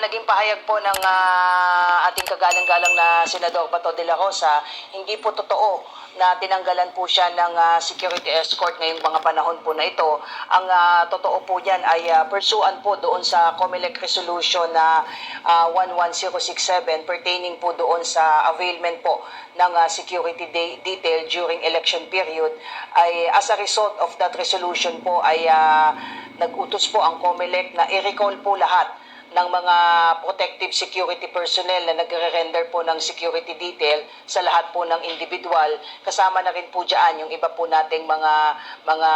naging pahayag po ng ah, ating kagalang-galang na Senador Bato de la Rosa, hindi po totoo na tinanggalan po siya ng ah, security escort ngayong mga panahon po na ito. Ang ah, totoo po yan ay ah, pursuant po doon sa COMELEC resolution na ah, 11067 pertaining po doon sa availment po ng ah, security de- detail during election period ay as a result of that resolution po ay ah, nag-utos po ang COMELEC na i-recall po lahat ng mga protective security personnel na nagre-render po ng security detail sa lahat po ng individual. Kasama na rin po dyan yung iba po nating mga mga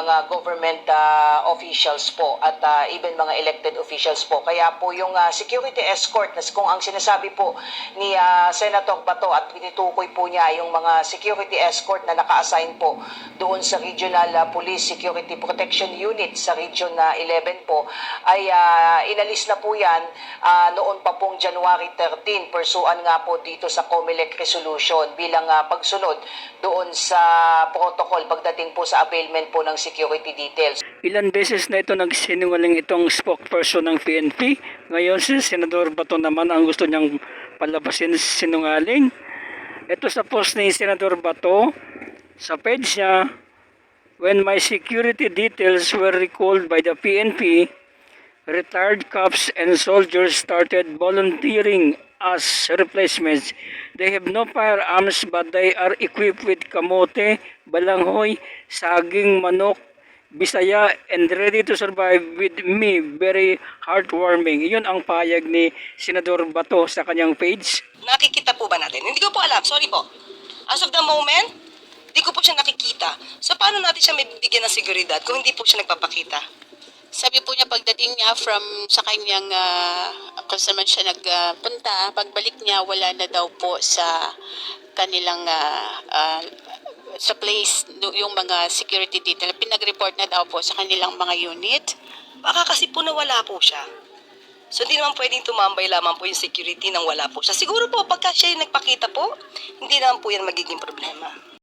mga government ah, officials po at ah, even mga elected officials po. Kaya po yung ah, security escort, na kung ang sinasabi po ni ah, Senator Bato at pinitukoy po niya yung mga security escort na naka-assign po doon sa Regional ah, Police Security Protection Unit sa Region na 11 po ay ah, inalis na po yan ah, noon pa pong January 13 pursuan nga po dito sa COMELEC resolution bilang ah, pagsunod doon sa protocol pagdating po sa availment po ng security details. Ilan beses na ito nagsinungaling itong spokesperson ng PNP. Ngayon si Senador Bato naman ang gusto niyang palabasin sinungaling. Ito sa post ni Senador Bato sa page niya, When my security details were recalled by the PNP, retired cops and soldiers started volunteering as replacements. They have no firearms but they are equipped with kamote, balanghoy, saging, manok, Bisaya and ready to survive with me. Very heartwarming. Iyon ang payag ni Senador Bato sa kanyang page. Nakikita po ba natin? Hindi ko po alam. Sorry po. As of the moment, hindi ko po siya nakikita. So, paano natin siya may bibigyan ng seguridad kung hindi po siya nagpapakita? Sabi po niya pagdating niya from sa kanyang ah, kung saan man siya nagpunta, pagbalik niya wala na daw po sa kanilang ah, ah, sa place yung mga security detail. Pinag-report na daw po sa kanilang mga unit. Baka kasi po nawala po siya. So, hindi naman pwedeng tumambay lamang po yung security nang wala po siya. Siguro po, pagka siya yung nagpakita po, hindi naman po yan magiging problema.